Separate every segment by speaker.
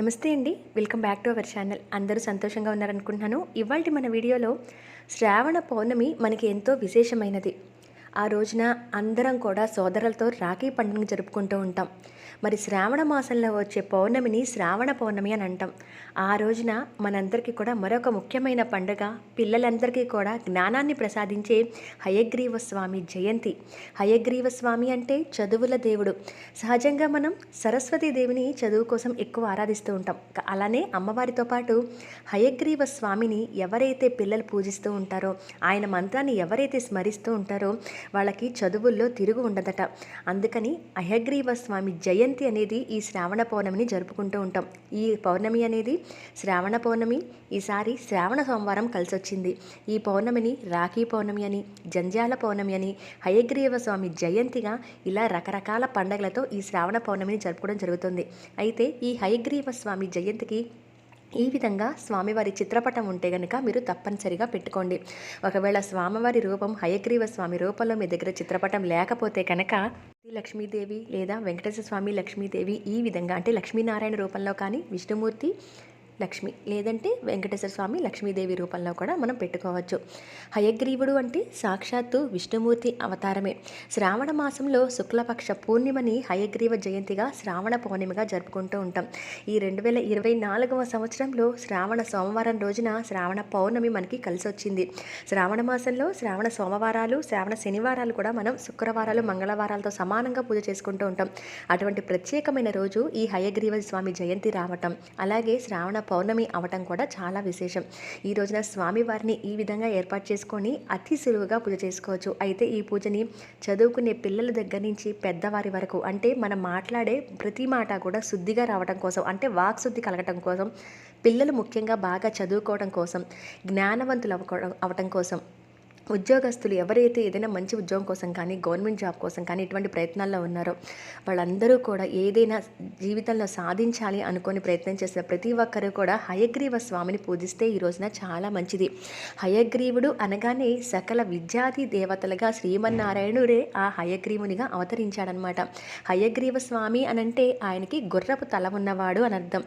Speaker 1: నమస్తే అండి. Welcome back to our channel అందరూ సంతోషంగా ఉన్నారనుకుంటున్నాను. ఇవాళ మన వీడియోలో శ్రావణ పౌర్ణమి మనకి ఎంతో విశేషమైనది. ఆ రోజున అందరం కూడా సోదరులతో రాఖీ పండుగ జరుపుకుంటూ ఉంటాం. మరి శ్రావణ మాసంలో వచ్చే పౌర్ణమిని శ్రావణ పౌర్ణమి అని అంటాం. ఆ రోజున మనందరికీ కూడా మరొక ముఖ్యమైన పండుగ పిల్లలందరికీ కూడా జ్ఞానాన్ని ప్రసాదించే హయగ్రీవ స్వామి జయంతి. హయగ్రీవ స్వామి అంటే చదువుల దేవుడు. సహజంగా మనం సరస్వతీ దేవిని చదువు కోసం ఎక్కువ ఆరాధిస్తూ ఉంటాం. అలానే అమ్మవారితో పాటు హయగ్రీవ స్వామిని ఎవరైతే పిల్లలు పూజిస్తూ ఉంటారో ఆయన మంత్రాన్ని ఎవరైతే స్మరిస్తూ ఉంటారో వాళ్ళకి చదువుల్లో తిరుగు ఉండదట. అందుకని అహగ్రీవ స్వామి జయంతి అనేది ఈ శ్రావణ పౌర్ణమిని జరుపుకుంటూ ఉంటాం. ఈ పౌర్ణమి అనేది శ్రావణ పౌర్ణమి ఈసారి శ్రావణ సోమవారం కలిసొచ్చింది. ఈ పౌర్ణమిని రాఖీ పౌర్ణమి అని జంజాల పౌర్ణమి అని హయగ్రీవ స్వామి జయంతిగా ఇలా రకరకాల పండగలతో ఈ శ్రావణ పౌర్ణమిని జరుపుకోవడం జరుగుతుంది. అయితే ఈ హయగ్రీవ స్వామి జయంతికి ఈ విధంగా స్వామివారి చిత్రపటం ఉంటే గనుక మీరు తప్పనిసరిగా పెట్టుకోండి. ఒకవేళ స్వామివారి రూపం హయగ్రీవ స్వామి రూపంలో మీ దగ్గర చిత్రపటం లేకపోతే కనుక లక్ష్మీదేవి లేదా వెంకటేశ్వర స్వామి లక్ష్మీదేవి ఈ విధంగా అంటే లక్ష్మీనారాయణ రూపంలో కానీ విష్ణుమూర్తి లక్ష్మి లేదంటే వెంకటేశ్వర స్వామి లక్ష్మీదేవి రూపంలో కూడా మనం పెట్టుకోవచ్చు. హయగ్రీవుడు అంటే సాక్షాత్తు విష్ణుమూర్తి అవతారమే. శ్రావణ మాసంలో శుక్లపక్ష పూర్ణిమని హయగ్రీవ జయంతిగా శ్రావణ పౌర్ణిమగా జరుపుకుంటూ ఉంటాం. ఈ రెండు వేల ఇరవై నాలుగవ సంవత్సరంలో శ్రావణ సోమవారం రోజున శ్రావణ పౌర్ణమి మనకి కలిసి వచ్చింది శ్రావణ మాసంలో శ్రావణ సోమవారాలు శ్రావణ శనివారాలు కూడా మనం శుక్రవారాలు మంగళవారాలతో సమానంగా పూజ చేసుకుంటూ ఉంటాం. అటువంటి ప్రత్యేకమైన రోజు ఈ హయగ్రీవ స్వామి జయంతి రావటం. అలాగే శ్రావణ పౌర్ణమి అవటం కూడా చాలా విశేషం. ఈ రోజున స్వామివారిని ఈ విధంగా ఏర్పాటు చేసుకొని అతి సులువుగా పూజ చేసుకోవచ్చు. అయితే ఈ పూజని చదువుకునే పిల్లల దగ్గర నుంచి పెద్దవారి వరకు అంటే మనం మాట్లాడే ప్రతి మాట కూడా శుద్ధిగా రావడం కోసం అంటే వాక్ శుద్ధి కలగటం కోసం పిల్లలు ముఖ్యంగా బాగా చదువుకోవడం కోసం జ్ఞానవంతులు అవ్వడం అవటం కోసం ఉద్యోగస్తులు ఎవరైతే ఏదైనా మంచి ఉద్యోగం కోసం కానీ గవర్నమెంట్ జాబ్ కోసం కానీ ఇటువంటి ప్రయత్నాల్లో ఉన్నారో వాళ్ళందరూ కూడా ఏదైనా జీవితంలో సాధించాలి అనుకొని ప్రయత్నం చేసిన ప్రతి ఒక్కరూ కూడా హయగ్రీవ స్వామిని పూజిస్తే ఈ రోజున చాలా మంచిది. హయగ్రీవుడు అనగానే సకల విద్యాది దేవతలుగా శ్రీమన్నారాయణుడే ఆ హయగ్రీవునిగా అవతరించాడనమాట. హయగ్రీవ స్వామి అనంటే ఆయనకి గుర్రపు తల ఉన్నవాడు అని అర్థం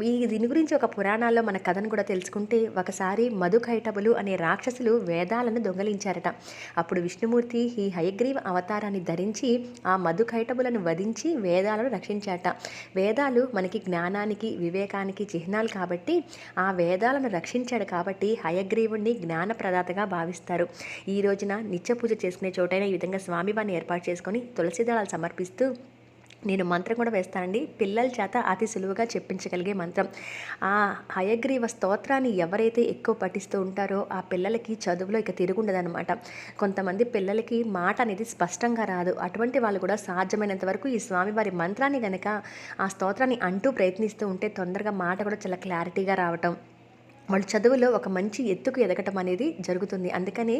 Speaker 1: ఈ దీని గురించి ఒక పురాణాల్లో మన కథను కూడా తెలుసుకుంటే ఒకసారి మధుకైటబులు అనే రాక్షసులు వేదాలను దొంగలించారట. అప్పుడు విష్ణుమూర్తి ఈ హయగ్రీవ అవతారాన్ని ధరించి ఆ మధుకైటబులను వధించి వేదాలను రక్షించాట వేదాలు మనకి జ్ఞానానికి వివేకానికి చిహ్నాలు కాబట్టి ఆ వేదాలను రక్షించాడు కాబట్టి హయగ్రీవుణ్ణి జ్ఞాన ప్రదాతగా భావిస్తారు. ఈ రోజున నిత్య పూజ చేసుకునే చోటైన ఈ విధంగా స్వామివారిని ఏర్పాటు చేసుకొని తులసిదళాలు సమర్పిస్తూ నేను మంత్రం కూడా వేస్తానండి. పిల్లల చేత అతి సులువుగా చెప్పించగలిగే మంత్రం. ఆ హయగ్రీవ స్తోత్రాన్ని ఎవరైతే ఎక్కువ పఠిస్తూ ఉంటారో ఆ పిల్లలకి చదువులో ఇక తిరుగుండదనమాట కొంతమంది పిల్లలకి మాట అనేది స్పష్టంగా రాదు. అటువంటి వాళ్ళు కూడా సాధ్యమైనంత వరకు ఈ స్వామివారి మంత్రాన్ని గనక ఆ స్తోత్రాన్ని అంటూ ప్రయత్నిస్తూ ఉంటే తొందరగా మాట కూడా చాలా క్లారిటీగా రావటం. వాళ్ళు చదువులో ఒక మంచి ఎత్తుకు ఎదగటం అనేది జరుగుతుంది. అందుకనే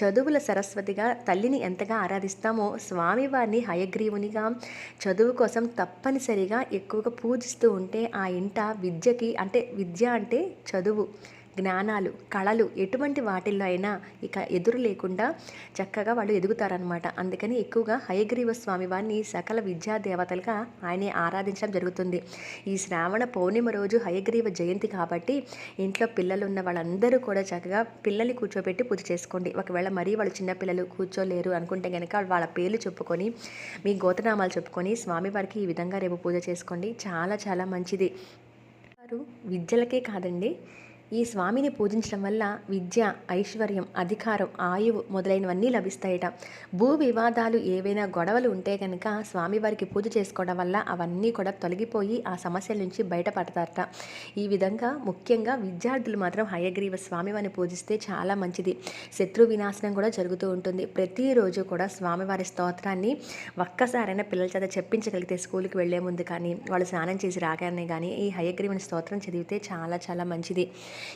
Speaker 1: చదువుల సరస్వతిగా తల్లిని ఎంతగా ఆరాధిస్తామో స్వామివారిని హయగ్రీవునిగా చదువు కోసం తప్పనిసరిగా ఎక్కువగా పూజిస్తూ ఉంటే ఆ ఇంట విద్యకి అంటే విద్య అంటే చదువు. జ్ఞానాలు కళలు ఎటువంటి వాటిల్లో అయినా ఇక ఎదురు లేకుండా చక్కగా వాళ్ళు ఎదుగుతారనమాట అందుకని ఎక్కువగా హయగ్రీవ స్వామి వారిని సకల విద్యా దేవతలుగా ఆయనే ఆరాధించడం జరుగుతుంది. ఈ శ్రావణ పౌర్ణిమ రోజు హయగ్రీవ జయంతి కాబట్టి ఇంట్లో పిల్లలు ఉన్న వాళ్ళందరూ కూడా చక్కగా పిల్లల్ని కూర్చోబెట్టి పూజ చేసుకోండి. ఒకవేళ మరీ వాళ్ళు చిన్నపిల్లలు కూర్చోలేరు అనుకుంటే కనుక వాళ్ళ పేర్లు చెప్పుకొని మీ గోతనామాలు చెప్పుకొని స్వామివారికి ఈ విధంగా రేపు పూజ చేసుకోండి. చాలా చాలా మంచిది. వారు విద్యలకే కాదండి ఈ స్వామిని పూజించడం వల్ల విద్య ఐశ్వర్యం అధికారం ఆయువు మొదలైనవన్నీ లభిస్తాయట. భూ వివాదాలు ఏవైనా గొడవలు ఉంటే కనుక స్వామివారికి పూజ చేసుకోవడం వల్ల అవన్నీ కూడా తొలగిపోయి ఆ సమస్యల నుంచి బయటపడతారట. ఈ విధంగా ముఖ్యంగా విద్యార్థులు మాత్రం హయగ్రీవ స్వామివారిని పూజిస్తే చాలా మంచిది. శత్రు వినాశనం కూడా జరుగుతూ ఉంటుంది. ప్రతిరోజు కూడా స్వామివారి స్తోత్రాన్ని ఒక్కసారైనా పిల్లల చేత చెప్పించగలిగితే స్కూల్కి వెళ్ళే ముందు కానీ వాళ్ళు స్నానం చేసి రాగానే కానీ ఈ హయగ్రీవని స్తోత్రం చదివితే చాలా చాలా మంచిది.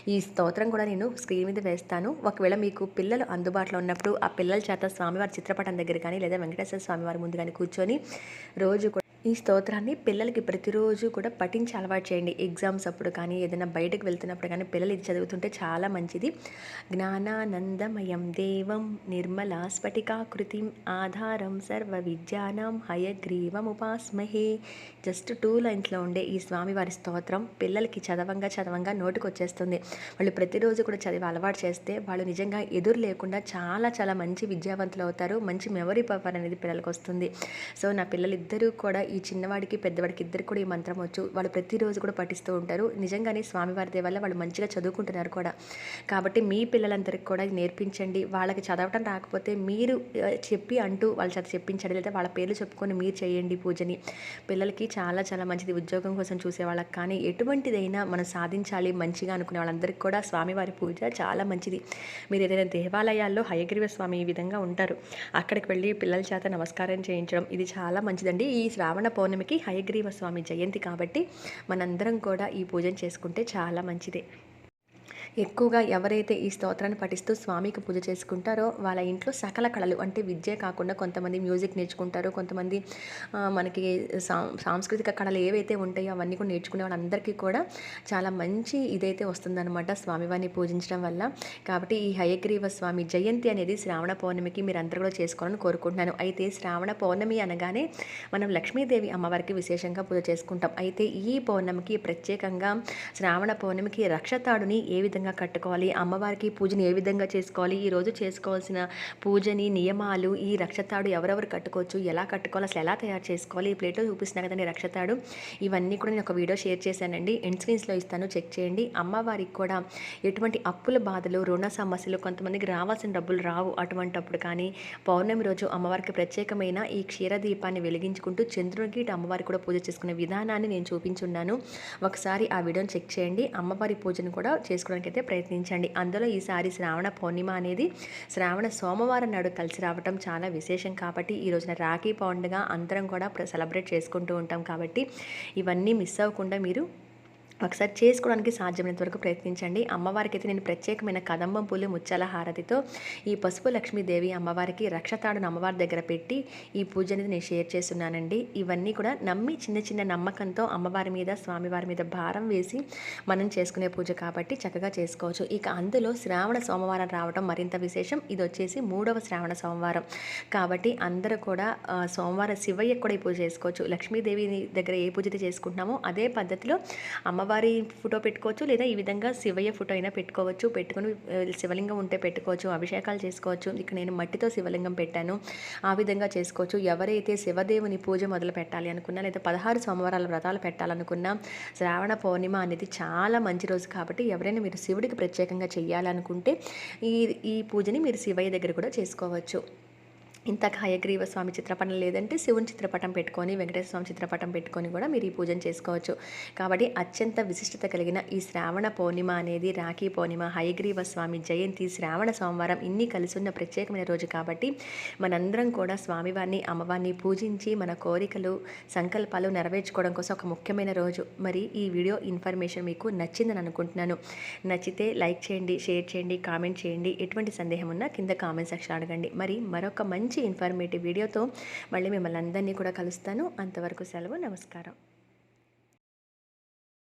Speaker 1: ఈ స్తోత్రం కూడా నేను స్క్రీన్ మీద వేస్తాను. ఒకవేళ మీకు పిల్లలు అందుబాటులో ఉన్నప్పుడు ఆ పిల్లల చేత స్వామివారి చిత్రపటం దగ్గర కానీ లేదా వెంకటేశ్వర స్వామివారి ముందు కానీ కూర్చొని రోజు కూడా ఈ స్తోత్రాన్ని పిల్లలకి ప్రతిరోజు కూడా పఠించి అలవాటు చేయండి. ఎగ్జామ్స్ అప్పుడు కానీ ఏదైనా బయటకు వెళ్తున్నప్పుడు కానీ పిల్లలు ఇది చదువుతుంటే చాలా మంచిది. జ్ఞానానందమయం దేవం నిర్మలా స్ఫటికాకృతిం ఆధారం సర్వ విద్యానం హయగ్రీవముపాస్మహే జస్ట్ టూ లైన్స్లో ఉండే ఈ స్వామివారి స్తోత్రం పిల్లలకి చదవంగా చదవంగా నోటుకు వచ్చేస్తుంది వాళ్ళు ప్రతిరోజు కూడా చదివి అలవాటు చేస్తే వాళ్ళు నిజంగా ఎదురు లేకుండా చాలా చాలా మంచి విద్యావంతులు అవుతారు. మంచి మెమరీ పవర్ అనేది పిల్లలకు వస్తుంది సో నా పిల్లలిద్దరూ కూడా ఈ చిన్నవాడికి పెద్దవాడికి ఇద్దరు కూడా ఈ మంత్రం వచ్చు. వాళ్ళు ప్రతిరోజు కూడా పఠిస్తూ ఉంటారు. నిజంగానే స్వామివారి వల్ల వాళ్ళు మంచిగా చదువుకుంటున్నారు కూడా. కాబట్టి మీ పిల్లలందరికీ కూడా నేర్పించండి. వాళ్ళకి చదవటం రాకపోతే మీరు చెప్పి అంటూ వాళ్ళ చేత చెప్పించండి. లేదా వాళ్ళ పేర్లు చెప్పుకొని మీరు చేయండి పూజని. పిల్లలకి చాలా చాలా మంచిది. ఉద్యోగం కోసం చూసే వాళ్ళకి కానీ ఎటువంటిదైనా మనం సాధించాలి మంచిగా అనుకునే వాళ్ళందరికీ కూడా స్వామివారి పూజ చాలా మంచిది. మీరు ఏదైనా దేవాలయాల్లో హయగ్రీవ స్వామి ఈ విధంగా ఉంటారు. అక్కడికి వెళ్ళి పిల్లల చేత నమస్కారం చేయించడం ఇది చాలా మంచిదండి. ఈ శ్రావణ శ్రావణ పౌర్ణమికి హయగ్రీవ స్వామి జయంతి కాబట్టి మనందరం కూడా ఈ పూజను చేసుకుంటే చాలా మంచిదే. ఎక్కువగా ఎవరైతే ఈ స్తోత్రాన్ని పఠిస్తూ స్వామికి పూజ చేసుకుంటారో వాళ్ళ ఇంట్లో సకల కళలు అంటే విద్య కాకుండా కొంతమంది మ్యూజిక్ నేర్చుకుంటారు కొంతమంది మనకి సాంస్కృతిక కళలు ఏవైతే ఉంటాయో అవన్నీ కూడా నేర్చుకునే వాళ్ళందరికీ కూడా చాలా మంచి ఇదైతే వస్తుందన్నమాట స్వామివారిని పూజించడం వల్ల. కాబట్టి ఈ హయగ్రీవ స్వామి జయంతి అనేది శ్రావణ పౌర్ణమికి మీరు అందరూ కూడా చేసుకోవాలని కోరుకుంటున్నాను. అయితే శ్రావణ పౌర్ణమి అనగానే మనం లక్ష్మీదేవి అమ్మవారికి విశేషంగా పూజ చేసుకుంటాం. అయితే ఈ పౌర్ణమికి ప్రత్యేకంగా శ్రావణ పౌర్ణమికి రక్షతాడుని ఏ విధంగా విధంగా కట్టుకోవాలి అమ్మవారికి పూజని ఏ విధంగా చేసుకోవాలి ఈరోజు చేసుకోవాల్సిన పూజని నియమాలు ఈ రక్షతాడు ఎవరెవరు కట్టుకోవచ్చు ఎలా కట్టుకోవాలి అసలు ఎలా తయారు చేసుకోవాలి ఈ ప్లేట్లో చూపిస్తున్నా కదండి రక్షతాడు. ఇవన్నీ కూడా నేను ఒక వీడియో షేర్ చేశానండి. ఎండ్ స్క్రీన్స్లో ఇస్తాను చెక్ చేయండి. అమ్మవారికి కూడా ఎటువంటి అప్పుల బాధలు రుణ సమస్యలు కొంతమందికి రావాల్సిన డబ్బులు రావు అటువంటప్పుడు కానీ పౌర్ణమి రోజు అమ్మవారికి ప్రత్యేకమైన ఈ క్షీరదీపాన్ని వెలిగించుకుంటూ చంద్రునికి అమ్మవారికి కూడా పూజ చేసుకునే విధానాన్ని నేను చూపించున్నాను. ఒకసారి ఆ వీడియోని చెక్ చేయండి. అమ్మవారి పూజను కూడా చేసుకోవడానికి అయితే ప్రయత్నించండి. అందులో ఈసారి శ్రావణ పౌర్ణిమ అనేది శ్రావణ సోమవారం నాడు కలిసి రావటం చాలా విశేషం కాబట్టి ఈ రోజున రాఖీ పౌండ్గా అందరం కూడా సెలబ్రేట్ చేసుకుంటూ ఉంటాం కాబట్టి ఇవన్నీ మిస్ అవ్వకుండా మీరు ఒకసారి చేసుకోవడానికి సాధ్యమైనంత వరకు ప్రయత్నించండి. అమ్మవారికి అయితే నేను ప్రత్యేకమైన కదంబం పూలు ముచ్చల హారతితో ఈ పసుపు లక్ష్మీదేవి అమ్మవారికి రక్షతాడును అమ్మవారి దగ్గర పెట్టి ఈ పూజ అనేది నేను షేర్ చేస్తున్నానండి. ఇవన్నీ కూడా నమ్మి చిన్న చిన్న నమ్మకంతో అమ్మవారి మీద స్వామివారి మీద భారం వేసి మనం చేసుకునే పూజ కాబట్టి చక్కగా చేసుకోవచ్చు. ఇక అందులో శ్రావణ సోమవారం రావడం మరింత విశేషం. ఇది వచ్చేసి మూడవ శ్రావణ సోమవారం. కాబట్టి అందరూ కూడా సోమవారం శివయ్య కూడా ఈ పూజ చేసుకోవచ్చు. లక్ష్మీదేవి దగ్గర ఏ పూజ చేసుకుంటున్నామో అదే పద్ధతిలో అమ్మవారి అమ్మవారి ఫోటో పెట్టుకోవచ్చు లేదా ఈ విధంగా శివయ్య ఫోటో అయినా పెట్టుకోవచ్చు. పెట్టుకుని శివలింగం ఉంటే పెట్టుకోవచ్చు అభిషేకాలు చేసుకోవచ్చు. ఇక్కడ నేను మట్టితో శివలింగం పెట్టాను. ఆ విధంగా చేసుకోవచ్చు. ఎవరైతే శివదేవుని పూజ మొదలు పెట్టాలి అనుకున్నా లేదా పదహారు సోమవారాల వ్రతాలు పెట్టాలనుకున్నా శ్రావణ పౌర్ణిమ అనేది చాలా మంచి రోజు కాబట్టి ఎవరైనా మీరు శివుడికి ప్రత్యేకంగా చేయాలనుకుంటే ఈ ఈ పూజని మీరు శివయ్య దగ్గర కూడా చేసుకోవచ్చు. ఇంత హయగ్రీవ స్వామి చిత్రపటం లేదంటే శివుని చిత్రపటం పెట్టుకొని వెంకటేశ్వర స్వామి చిత్రపటం పెట్టుకొని కూడా మీరు ఈ పూజను చేసుకోవచ్చు. కాబట్టి అత్యంత విశిష్టత కలిగిన ఈ శ్రావణ పౌర్ణిమ అనేది రాఖీ పౌర్ణిమ హయగ్రీవ స్వామి జయంతి శ్రావణ సోమవారం ఇన్ని కలిసి ఉన్న ప్రత్యేకమైన రోజు కాబట్టి మనందరం కూడా స్వామివారిని అమ్మవారిని పూజించి మన కోరికలు సంకల్పాలు నెరవేర్చుకోవడం కోసం ఒక ముఖ్యమైన రోజు. మరి ఈ వీడియో ఇన్ఫర్మేషన్ మీకు నచ్చిందని అనుకుంటున్నాను. నచ్చితే లైక్ చేయండి షేర్ చేయండి కామెంట్ చేయండి. ఎటువంటి సందేహం ఉన్నా కింద కామెంట్ సెక్షన్ అడగండి. మరి మరొక మంచి మంచి ఇన్ఫర్మేటివ్ వీడియోతో మళ్ళీ మిమ్మల్ని అందరినీ కూడా కలుస్తాను. అంతవరకు సెలవు నమస్కారం.